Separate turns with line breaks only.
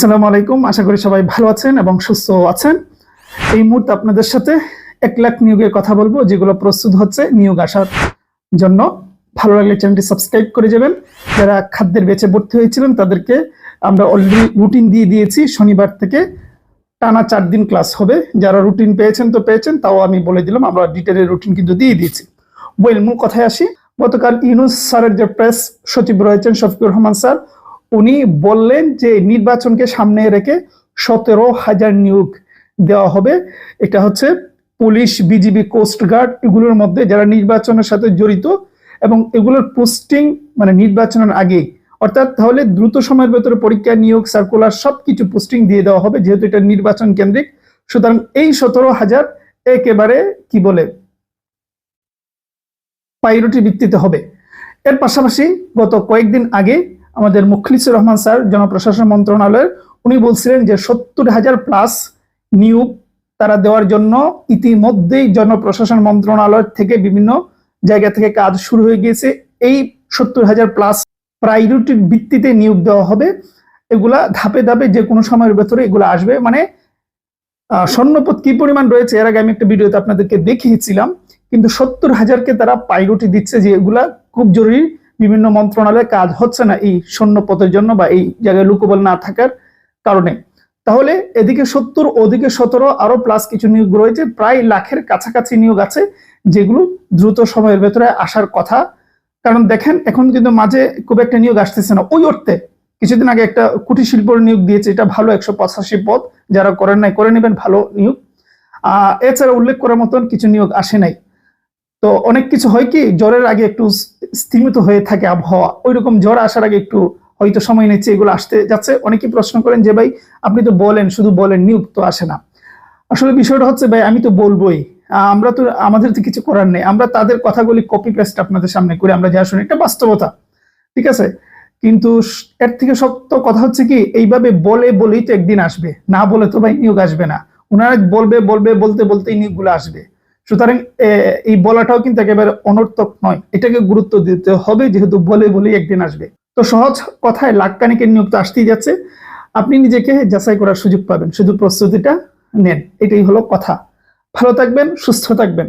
আসসালামু আলাইকুম। আশা করি সবাই ভালো আছেন এবং সুস্থ আছেন। এই মুহূর্তে আপনাদের সাথে এক লাখ নিয়োগের কথা বলব, যেগুলো প্রস্তুত হচ্ছে নিয়োগ আসার জন্য। ভালো লাগলে চ্যানেলটি সাবস্ক্রাইব করে যাবেন। যারা খাদ্যের বেচে ভর্তি হয়েছিলেন, তাদেরকে আমরা অলরেডি রুটিন দিয়ে দিয়েছি। শনিবার থেকে টানা চার দিন ক্লাস হবে। যারা রুটিন পেয়েছেন তো পেয়েছেন, তাও আমি বলে দিলাম, আমরা ডিটেলের রুটিন কিন্তু দিয়ে দিয়েছি। বইল মূল কথায় আসি। গতকাল ইউনুস স্যারের যে প্রেস সচিব রয়েছেন শফিকুর রহমান স্যার উনি বললেন যে নির্বাচনকে সামনে রেখে সতেরো হাজার নিয়োগ দেওয়া হবে। এটা হচ্ছে পুলিশ, বিজিবি কোস্টগার্ড এগুলোর মধ্যে যারা নির্বাচনের সাথে জড়িত এবং এগুলোর পোস্টিং মানে নির্বাচনের আগেই অর্থাৎ তাহলে দ্রুত সময়ের ভেতরে পরীক্ষা নিয়োগ সার্কুলার সবকিছু পোস্টিং দিয়ে দেওয়া হবে যেহেতু এটা নির্বাচন কেন্দ্রিক। সুতরাং এই সতেরো হাজার একেবারে কি বলে? পাইরটি ভিত্তিতে হবে। এর পাশাপাশি গত কয়েকদিন আগে আমাদের মুখলিসুর রহমান স্যার, জনপ্রশাসন মন্ত্রণালয়ের, উনি বলছিলেন যে সত্তর হাজার প্লাস নিয়োগ তারা দেওয়ার জন্য ইতিমধ্যেই জনপ্রশাসন মন্ত্রণালয় থেকে বিভিন্ন জায়গা থেকে কাজ শুরু হয়ে গিয়েছে। এই সত্তর হাজার প্লাস প্রায়োরিটির ভিত্তিতে নিয়োগ দেওয়া হবে। এগুলা ধাপে ধাপে যে কোনো সময়ের ভেতরে এগুলো আসবে। মানে স্বর্ণপদ কি পরিমাণ রয়েছে এর আগে আমি একটা ভিডিওতে আপনাদেরকে দেখিয়েছিলাম। কিন্তু সত্তর হাজারকে তারা প্রায়োরিটি দিচ্ছে যে এগুলা খুব জরুরি। বিভিন্ন মন্ত্রণালয়ে কাজ হচ্ছে না এই সৈন্যপথের জন্য বা এই জায়গায় লুকোবল না থাকার কারণে। তাহলে এদিকে সত্তর, ওদিকে সতেরো, আরও প্লাস কিছু নিয়োগ রয়েছে, প্রায় লাখের কাছাকাছি নিয়োগ আছে, যেগুলো দ্রুত সময়ের ভেতরে আসার কথা। কারণ দেখেন, এখন কিন্তু মাঝে খুব একটা নিয়োগ আসতেছে না। ওই অর্থে কিছুদিন আগে একটা কুটির শিল্পর নিয়োগ দিয়েছে, এটা ভালো একশো পঁচাশি পদ। যারা করেন নাই, করে নেবেন, ভালো নিয়োগ। এছাড়া উল্লেখ করার মতন কিছু নিয়োগ আসে নাই। তো অনেক কিছু হয় কি, জ্বরের আগে একটু স্থিমিত হয়ে থাকে আবহাওয়া। ওই রকম জ্বর আসার আগে একটু হয়তো সময় নিচ্ছে, এগুলো আসতে যাচ্ছে। অনেকেই প্রশ্ন করেন যে, ভাই, আপনি তো বলেন, শুধু বলেন, নিয়োগ তো আসে না। আসলে বিষয়টা হচ্ছে, ভাই, আমি তো বলবোই। আমরা তো, আমাদের তো কিছু করার নেই। আমরা তাদের কথাগুলি কপি পেস্ট আপনাদের সামনে করে আমরা যা শুনি, এটা বাস্তবতা। ঠিক আছে? কিন্তু এর থেকে সত্য কথা হচ্ছে কি, এইভাবে বলে বলেই তো একদিন আসবে। না বলে তো ভাই নিয়োগ আসবে না। ওনারা বলবে বলবে, বলতে, বলতেই নিয়োগগুলো আসবে। সুতরাং এই বলাটাও কিন্তু একেবারে অনর্থক নয়। এটাকে গুরুত্ব দিতে হবে, যেহেতু বলে বলেই একদিন আসবে। তো সহজ কথায় লাক্কানিকের নিয়োগ তো আসতেই যাচ্ছে। আপনি নিজেকে যাচাই করার সুযোগ পাবেন। শুধু প্রস্তুতিটা নেন। এটাই হলো কথা। ভালো থাকবেন, সুস্থ থাকবেন।